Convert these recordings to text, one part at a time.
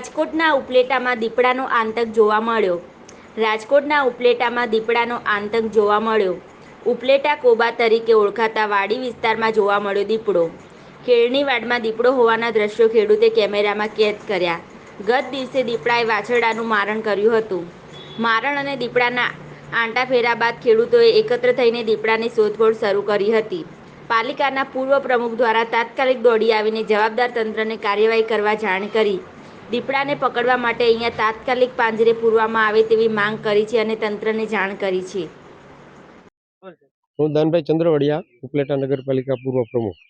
રાજકોટના ઉપલેટામાં દીપડાનો આતંક જોવા મળ્યો. રાજકોટના ઉપલેટામાં દીપડાનો આતંક જોવા મળ્યો. ઉપલેટા કોબા તરીકે ઓળખાતા વાડી વિસ્તારમાં જોવા મળ્યો દીપડો. ખેડની વાડમાં દીપડો હોવાના દ્રશ્યો ખેડૂતે કેમેરામાં કેદ કર્યા. ગત દિવસે દીપડાએ વાછરડાનું મારણ કર્યું હતું. મારણ અને દીપડાના આંટા ફેરા બાદ ખેડૂતોએ એકત્ર થઈને દીપડાની શોધખોળ શરૂ કરી હતી. પાલિકાના પૂર્વ પ્રમુખ દ્વારા તાત્કાલિક દોડી આવીને જવાબદાર તંત્રને કાર્યવાહી કરવા જાણ કરી. દીપડાને પકડવા માટે અહીંયા તાત્કાલિક પાંજરે પૂરવામાં આવે તેવી માંગ કરી છે અને તંત્રને જાણ કરી છે. હું દાનભાઈ ચંદ્રવડિયા, ઉપલેટા નગરપાલિકા પૂર્વ પ્રમુખ.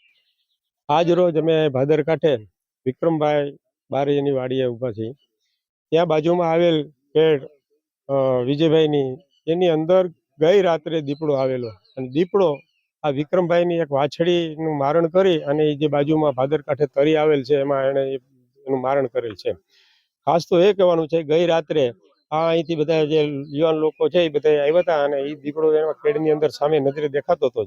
આજ રોજ અમે ભાદર કાંઠે વિક્રમભાઈ બારીની વાડીએ ઊભા છીએ. ત્યાં બાજુમાં આવેલ પેડ વિજયભાઈની, એની અંદર ગઈ રાત્રે દીપડો આવેલો. અને દીપડો આ વિક્રમભાઈની એક વાછડીનું મારણ કરી અને એ જે બાજુમાં ભાદર કાંઠે તરી આવેલ છે, એમાં એણે એનું મારણ કરેલ છે. ખાસ તો એ કહેવાનું છે, ગઈ રાત્રે આ અહીંથી બધા જે યુવાન લોકો છે એ બધા આવ્યા હતા અને એ દીપડો એના ખેડની અંદર સામે નજરે દેખાતો હતો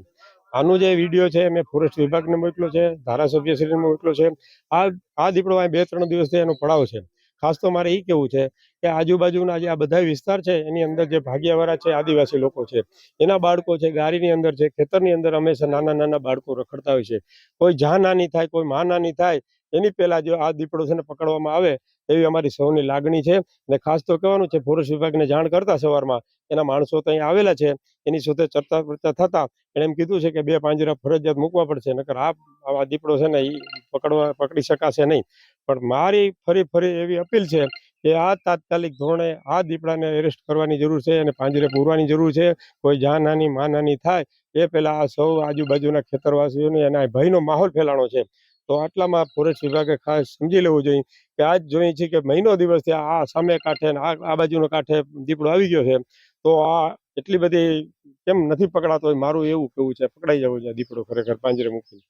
આનો જે વીડિયો છે, મેં ફોરેસ્ટ વિભાગને મોકલ્યો છે, ધારાસભ્યશ્રીને મોકલ્યો છે. આ આ દીપડો અહીં બે ત્રણ દિવસથી એનો પડાવ છે. ખાસ તો મારે એ કેવું છે કે આજુબાજુના જે આ બધા વિસ્તાર છે, એની અંદર જે ભાગ્યાવાળા છે, આદિવાસી લોકો છે, એના બાળકો છે ગાડીની અંદર છે, ખેતરની અંદર હંમેશા નાના નાના બાળકો રખડતા હોય છે. કોઈ જા નાની થાય, કોઈ મા નાની થાય એની પહેલા જો આ દીપડો છે ને પકડવામાં આવે, એવી અમારી સૌની લાગણી છે. ને ખાસ તો કહેવાનું છે ફોરેસ્ટ વિભાગને જાણ કરતા સવારમાં એના માણસો તો અહીં આવેલા છે. એની સાથે ચર્ચા ચર્ચા થતા એણે એમ કીધું છે કે બે પાંજરા ફરજિયાત મૂકવા પડશે, નકર આ દીપડો છે ને એ પકડવા, પકડી શકાશે નહીં. પણ મારી ફરી ફરી એવી અપીલ છે કે આ તાત્કાલિક ધોરણે આ દીપડાને એરેસ્ટ કરવાની જરૂર છે અને પાંજરે પૂરવાની જરૂર છે. કોઈ જાનહાની નાની માં નાની થાય, એ પહેલા આ સૌ આજુબાજુના ખેતરવાસીઓને એના ભયનો માહોલ ફેલાણો છે. તો આટલામાં ફોરેસ્ટ વિભાગે ખાસ સમજી લેવું જોઈએ કે આજ જોઈએ છે કે મહિનો દિવસથી આ સામે કાંઠે આ આ બાજુનો કાંઠે દીપડો આવી ગયો છે. તો આ એટલી બધી કેમ નથી પકડાતો મારું એવું કેવું છે? પકડાઈ જવો જોઈએ દીપડો ખરેખર પાંજરે મૂકીને.